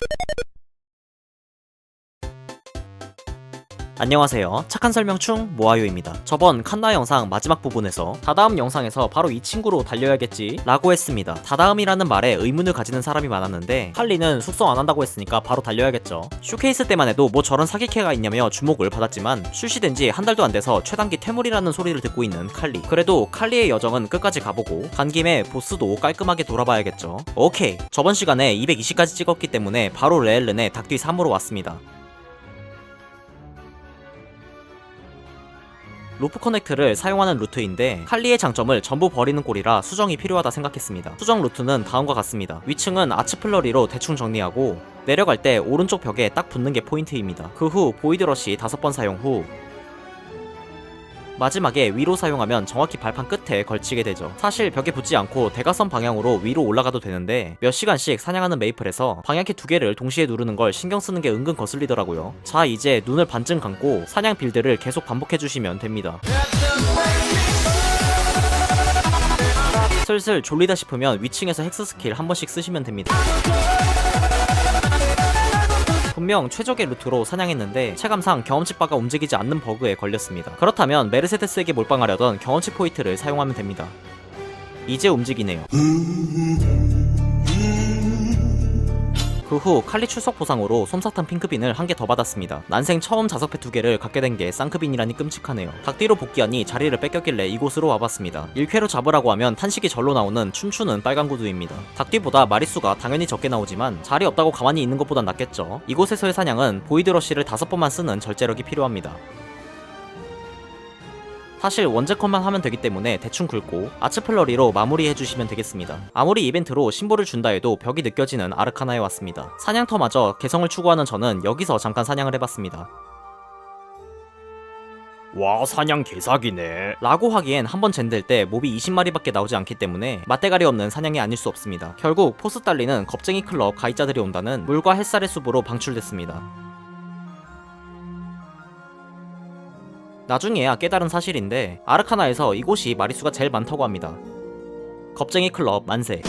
you 안녕하세요. 착한 설명충 모아요입니다. 저번 칸나 영상 마지막 부분에서 다다음 영상에서 바로 이 친구로 달려야겠지 라고 했습니다. 다다음이라는 말에 의문을 가지는 사람이 많았는데 칼리는 숙성 안 한다고 했으니까 바로 달려야겠죠. 쇼케이스 때만 해도 뭐 저런 사기캐가 있냐며 주목을 받았지만 출시된 지 한 달도 안 돼서 최단기 퇴물이라는 소리를 듣고 있는 칼리. 그래도 칼리의 여정은 끝까지 가보고 간 김에 보스도 깔끔하게 돌아봐야겠죠. 오케이. 저번 시간에 220까지 찍었기 때문에 바로 레일른의 닭뒤 3으로 왔습니다. 로프 커넥트를 사용하는 루트인데 칼리의 장점을 전부 버리는 꼴이라 수정이 필요하다 생각했습니다. 수정 루트는 다음과 같습니다. 위층은 아츠플러리로 대충 정리하고 내려갈 때 오른쪽 벽에 딱 붙는 게 포인트입니다. 그 후 보이드러시 5번 사용 후 마지막에 위로 사용하면 정확히 발판 끝에 걸치게 되죠. 사실 벽에 붙지 않고 대각선 방향으로 위로 올라가도 되는데 몇 시간씩 사냥하는 메이플에서 방향키 두 개를 동시에 누르는 걸 신경 쓰는 게 은근 거슬리더라고요. 자 이제 눈을 반쯤 감고 사냥 빌드를 계속 반복해 주시면 됩니다. 슬슬 졸리다 싶으면 위층에서 헥스 스킬 한 번씩 쓰시면 됩니다. 분명 최적의 루트로 사냥했는데 체감상 경험치 바가 움직이지 않는 버그에 걸렸습니다. 그렇다면 메르세데스에게 몰빵하려던 경험치 포인트를 사용하면 됩니다. 이제 움직이네요. 그 후 칼리 출석 보상으로 솜사탕 핑크빈을 한 개 더 받았습니다. 난생 처음 자석패 두 개를 갖게 된 게 쌍크빈이라니 끔찍하네요. 닭뒤로 복귀하니 자리를 뺏겼길래 이곳으로 와봤습니다. 1쾌로 잡으라고 하면 탄식이 절로 나오는 춤추는 빨간 구두입니다. 닭뒤보다 마리수가 당연히 적게 나오지만 자리 없다고 가만히 있는 것보단 낫겠죠. 이곳에서의 사냥은 보이드러쉬를 다섯 번만 쓰는 절제력이 필요합니다. 사실 원제컷만 하면 되기 때문에 대충 긁고 아츠플러리로 마무리해주시면 되겠습니다. 아무리 이벤트로 심볼을 준다 해도 벽이 느껴지는 아르카나에 왔습니다. 사냥터마저 개성을 추구하는 저는 여기서 잠깐 사냥을 해봤습니다. 와 사냥 개사기네 라고 하기엔 한 번 젠들 때 몹이 20마리밖에 나오지 않기 때문에 맞대가리 없는 사냥이 아닐 수 없습니다. 결국 포스 딸리는 겁쟁이 클럽 가입자들이 온다는 물과 햇살의 숲으로 방출됐습니다. 나중에야 깨달은 사실인데 아르카나에서 이곳이 마리수가 제일 많다고 합니다. 겁쟁이 클럽 만세.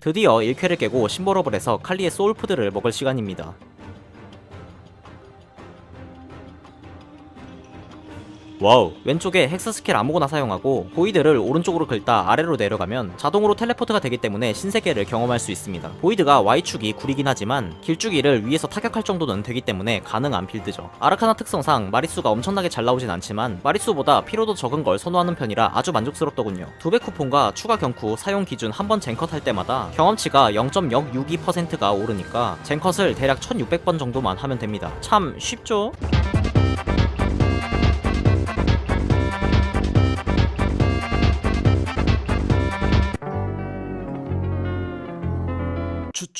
드디어 1쾌를 깨고 해서 칼리의 소울푸드를 먹을 시간입니다. 와우. 왼쪽에 헥스 스킬 아무거나 사용하고 보이드를 오른쪽으로 긁다 아래로 내려가면 자동으로 텔레포트가 되기 때문에 신세계를 경험할 수 있습니다. 보이드가 Y축이 구리긴 하지만 길쭉이를 위에서 타격할 정도는 되기 때문에 가능한 빌드죠. 아르카나 특성상 마리수가 엄청나게 잘 나오진 않지만 마리수보다 피로도 적은 걸 선호하는 편이라 아주 만족스럽더군요. 두 배 쿠폰과 추가 경쿠 사용 기준 한 번 젠컷 할 때마다 경험치가 0.062%가 오르니까 젠컷을 대략 1600번 정도만 하면 됩니다. 참 쉽죠?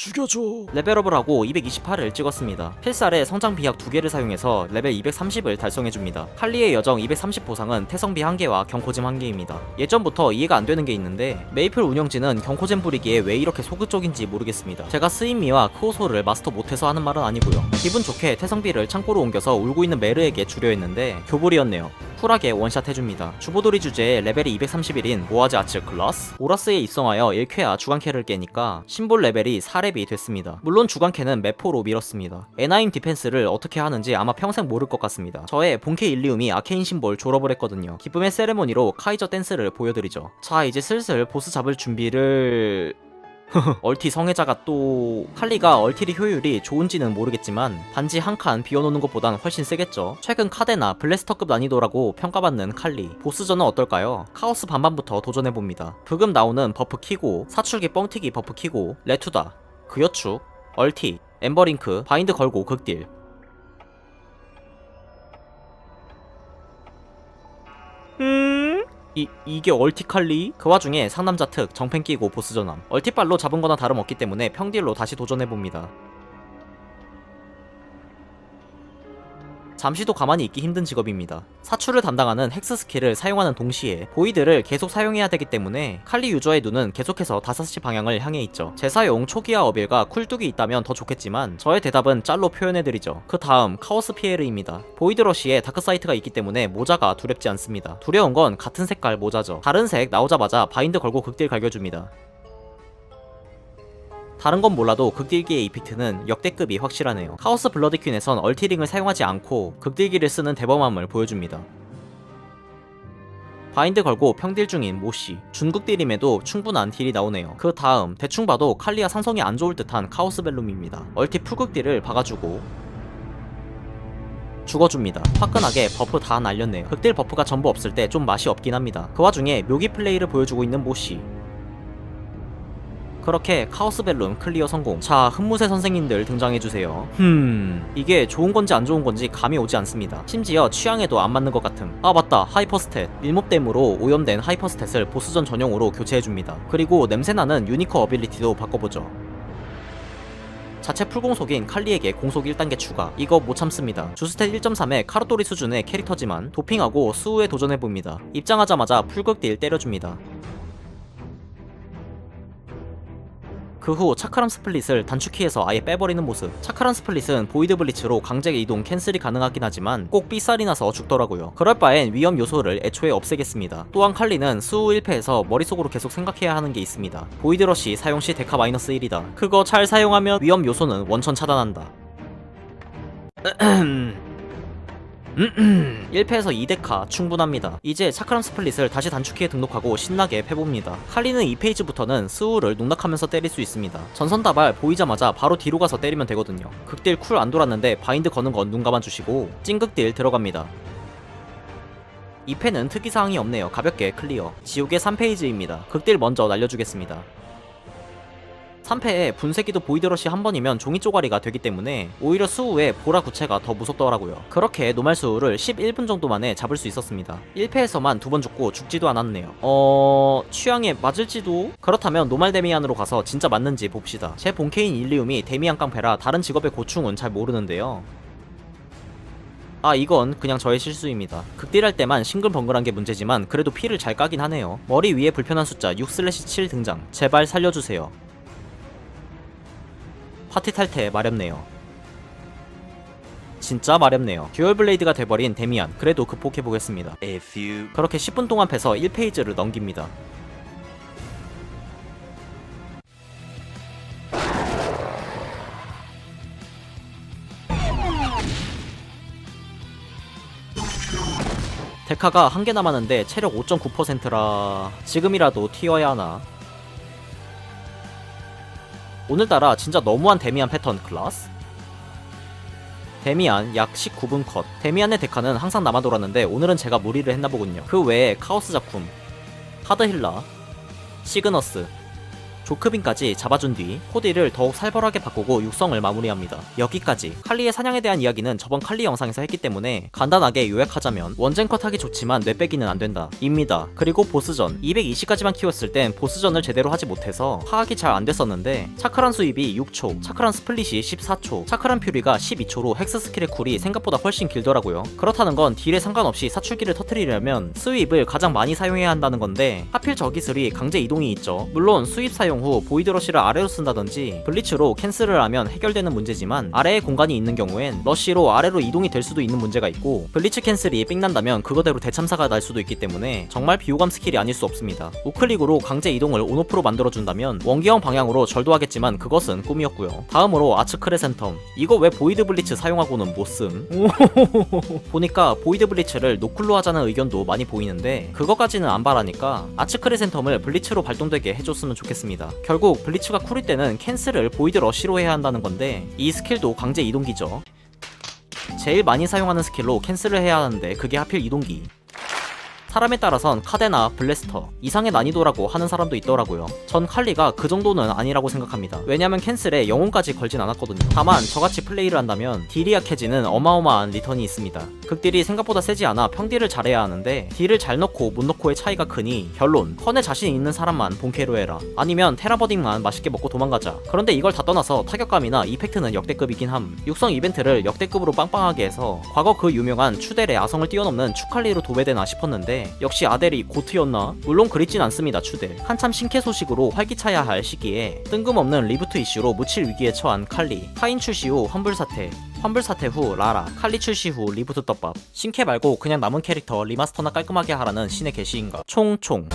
죽여줘 레벨업을 하고 228을 찍었습니다. 필살에 성장 비약 2개를 사용해서 레벨 230을 달성해줍니다. 칼리의 여정 230 보상은 태성비 1개와 경코잼 1개입니다. 예전부터 이해가 안 되는 게 있는데 메이플 운영진은 경코잼 부리기에 왜 이렇게 소극적인지 모르겠습니다. 제가 스인미와 크오소를 마스터 못해서 하는 말은 아니고요. 기분 좋게 태성비를 창고로 옮겨서 울고 있는 메르에게 주려 했는데 교불이었네요. 쿨하게 원샷 해줍니다. 주보돌이 주제에 레벨이 231인 모아즈 아츠 클라스 오라스에 입성하여 1쾌와 주간캐를 깨니까 심볼 레벨이 4렙이 됐습니다. 물론 주간캐는 매포로 밀었습니다. 에나임 디펜스를 어떻게 하는지 아마 평생 모를 것 같습니다. 저의 본캐 일리움이 아케인 심볼 졸업을 했거든요. 기쁨의 세레모니로 카이저 댄스를 보여드리죠. 자 이제 슬슬 보스 잡을 준비를... 얼티 성애자가 또 칼리가 얼티리 효율이 좋은지는 모르겠지만 반지 한 칸 비워놓는 것보단 훨씬 세겠죠 최근 카데나 블래스터급 난이도라고 평가받는 칼리 보스전은 어떨까요? 카오스 반반부터 도전해봅니다 브금 나오는 버프 키고 사출기 뻥튀기 버프 키고 레투다 그여축 얼티 엠버링크 바인드 걸고 극딜 음? 이, 이게 얼티칼리? 그 와중에 상남자 특 정펜 끼고 보스 전함 얼티빨로 잡은 거나 다름없기 때문에 평딜로 다시 도전해봅니다 잠시도 가만히 있기 힘든 직업입니다. 사출을 담당하는 헥스 스킬을 사용하는 동시에 보이드를 계속 사용해야 되기 때문에 칼리 유저의 눈은 계속해서 5시 방향을 향해 있죠. 재사용 초기화 어빌과 쿨뚝이 있다면 더 좋겠지만 저의 대답은 짤로 표현해드리죠. 그 다음 카오스 피에르입니다. 보이드 러시에 다크사이트가 있기 때문에 모자가 두렵지 않습니다. 두려운 건 같은 색깔 모자죠. 다른 색 나오자마자 바인드 걸고 극딜 갈겨줍니다. 다른 건 몰라도 극딜기의 이펙트는 역대급이 확실하네요. 카오스 블러드퀸에선 얼티링을 사용하지 않고 극딜기를 쓰는 대범함을 보여줍니다. 바인드 걸고 평딜 중인 모씨. 중극딜임에도 충분한 딜이 나오네요. 그 다음 대충 봐도 칼리아 상성이 안 좋을 듯한 카오스 벨룸입니다. 얼티 풀극 딜을 박아주고 죽어줍니다. 화끈하게 버프 다 날렸네요. 극딜 버프가 전부 없을 때 좀 맛이 없긴 합니다. 그 와중에 묘기 플레이를 보여주고 있는 모씨 그렇게 카오스 벨룸 클리어 성공. 자, 흠무새 선생님들 등장해주세요. 흠, 이게 좋은 건지 안 좋은 건지 감이 오지 않습니다. 심지어 취향에도 안 맞는 것 같음. 아, 맞다. 하이퍼스탯. 일목댐으로 오염된 하이퍼스탯을 보스전 전용으로 교체해줍니다. 그리고 냄새나는 유니커 어빌리티도 바꿔보죠. 자체 풀공속인 칼리에게 공속 1단계 추가. 이거 못 참습니다. 주스탯 1.3의 카르토리 수준의 캐릭터지만 도핑하고 수우에 도전해봅니다. 입장하자마자 풀극딜 때려줍니다. 그 후 차크람 스플릿을 단축키에서 아예 빼버리는 모습. 차크람 스플릿은 보이드 블리츠로 강제 이동 캔슬이 가능하긴 하지만 꼭 삐살이 나서 죽더라고요. 그럴 바엔 위험 요소를 애초에 없애겠습니다. 또한 칼리는 수후 1패에서 머릿속으로 계속 생각해야 하는 게 있습니다. 보이드 러시 사용 시 데카 마이너스 1이다. 그거 잘 사용하면 위험 요소는 원천 차단한다 1패에서 2데카 충분합니다. 이제 차크람 스플릿을 다시 단축키에 등록하고 신나게 패봅니다. 칼리는 2페이지부터는 스우를 농락하면서 때릴 수 있습니다. 전선다발 보이자마자 바로 뒤로 가서 때리면 되거든요. 극딜 쿨 안 돌았는데 바인드 거는 건 눈 감아주시고 찡극딜 들어갑니다. 2패는 특이사항이 없네요. 가볍게 클리어. 지옥의 3페이지입니다. 극딜 먼저 날려주겠습니다. 3패에 분쇄기도 보이드러시 한 번이면 종이 쪼가리가 되기 때문에 오히려 수후에 보라 구체가 더 무섭더라고요. 그렇게 노말 수후를 11분 정도 만에 잡을 수 있었습니다. 1패에서만 두 번 죽고 죽지도 않았네요. 어... 취향에 맞을지도? 그렇다면 노말 데미안으로 가서 진짜 맞는지 봅시다. 제 본캐인 일리움이 데미안 깡패라 다른 직업의 고충은 잘 모르는데요. 아 이건 그냥 저의 실수입니다. 극딜할 때만 싱글벙글한 게 문제지만 그래도 피를 잘 까긴 하네요. 머리 위에 불편한 숫자 6/7 등장. 제발 살려주세요. 파티 탈퇴 마렵네요. 진짜 마렵네요. 듀얼 블레이드가 돼버린 데미안 그래도 극복해보겠습니다. 그렇게 10분 동안 패서 1페이지를 넘깁니다. 데카가 한 개 남았는데 체력 5.9%라 지금이라도 튀어야 하나 오늘따라 진짜 너무한 데미안 패턴 클라스 데미안 약 19분 컷. 데미안의 데카는 항상 남아 돌았는데 오늘은 제가 무리를 했나 보군요. 그 외에 카오스 작품, 하드 힐라, 시그너스, 조크빈까지 잡아준 뒤 코디를 더욱 살벌하게 바꾸고 육성을 마무리합니다. 여기까지 칼리의 사냥에 대한 이야기는 저번 칼리 영상에서 했기 때문에 간단하게 요약하자면 원젠 컷 하기 좋지만 뇌빼기는 안 된다. 입니다. 그리고 보스전 220까지만 키웠을 땐 보스전을 제대로 하지 못해서 파악이 잘 안 됐었는데 차크란 수입이 6초, 차크란 스플릿이 14초, 차크란 퓨리가 12초로 헥스 스킬의 쿨이 생각보다 훨씬 길더라고요. 그렇다는 건 딜에 상관없이 사출기를 터트리려면 수입을 가장 많이 사용해야 한다는 건데 하필 저 기술이 강제 이동이 있죠. 물론 수입 사용 후 보이드러시를 아래로 쓴다든지 블리츠로 캔슬을 하면 해결되는 문제지만 아래에 공간이 있는 경우엔 러시로 아래로 이동이 될 수도 있는 문제가 있고 블리츠 캔슬이 삥난다면 그거대로 대참사가 날 수도 있기 때문에 정말 비호감 스킬이 아닐 수 없습니다. 우클릭으로 강제 이동을 온오프로 만들어준다면 원기형 방향으로 절도하겠지만 그것은 꿈이었고요. 다음으로 아츠 크레센텀 이거 왜 보이드 블리츠 사용하고는 못씀 보니까 보이드 블리츠를 노클로 하자는 의견도 많이 보이는데 그거까지는 안 바라니까 아츠 크레센텀을 블리츠로 발동되게 해줬으면 좋겠습니다. 결국 블리츠가 쿨일 때는 캔슬을 보이드 러시로 해야 한다는 건데 이 스킬도 강제 이동기죠. 제일 많이 사용하는 스킬로 캔슬을 해야 하는데 그게 하필 이동기. 사람에 따라선 카데나 블래스터 이상의 난이도라고 하는 사람도 있더라고요. 전 칼리가 그 정도는 아니라고 생각합니다. 왜냐면 캔슬에 영혼까지 걸진 않았거든요. 다만 저같이 플레이를 한다면 딜이 약해지는 어마어마한 리턴이 있습니다. 극딜이 생각보다 세지 않아 평딜을 잘해야 하는데 딜을 잘 넣고 못 넣고의 차이가 크니 결론 턴에 자신 있는 사람만 본캐로 해라 아니면 테라버딩만 맛있게 먹고 도망가자 그런데 이걸 다 떠나서 타격감이나 이펙트는 역대급이긴 함 육성 이벤트를 역대급으로 빵빵하게 해서 과거 그 유명한 추델의 아성을 뛰어넘는 추칼리로 도배되나 싶었는데 역시 아델이 고트였나? 물론 그립진 않습니다 추델 한참 신캐 소식으로 활기차야 할 시기에 뜬금없는 리부트 이슈로 묻힐 위기에 처한 칼리. 카인 출시 후 환불 사태. 환불 사태 후 라라, 칼리 출시 후 리부트 떡밥. 신캐 말고 그냥 남은 캐릭터 리마스터나 깔끔하게 하라는 신의 계시인가? 총총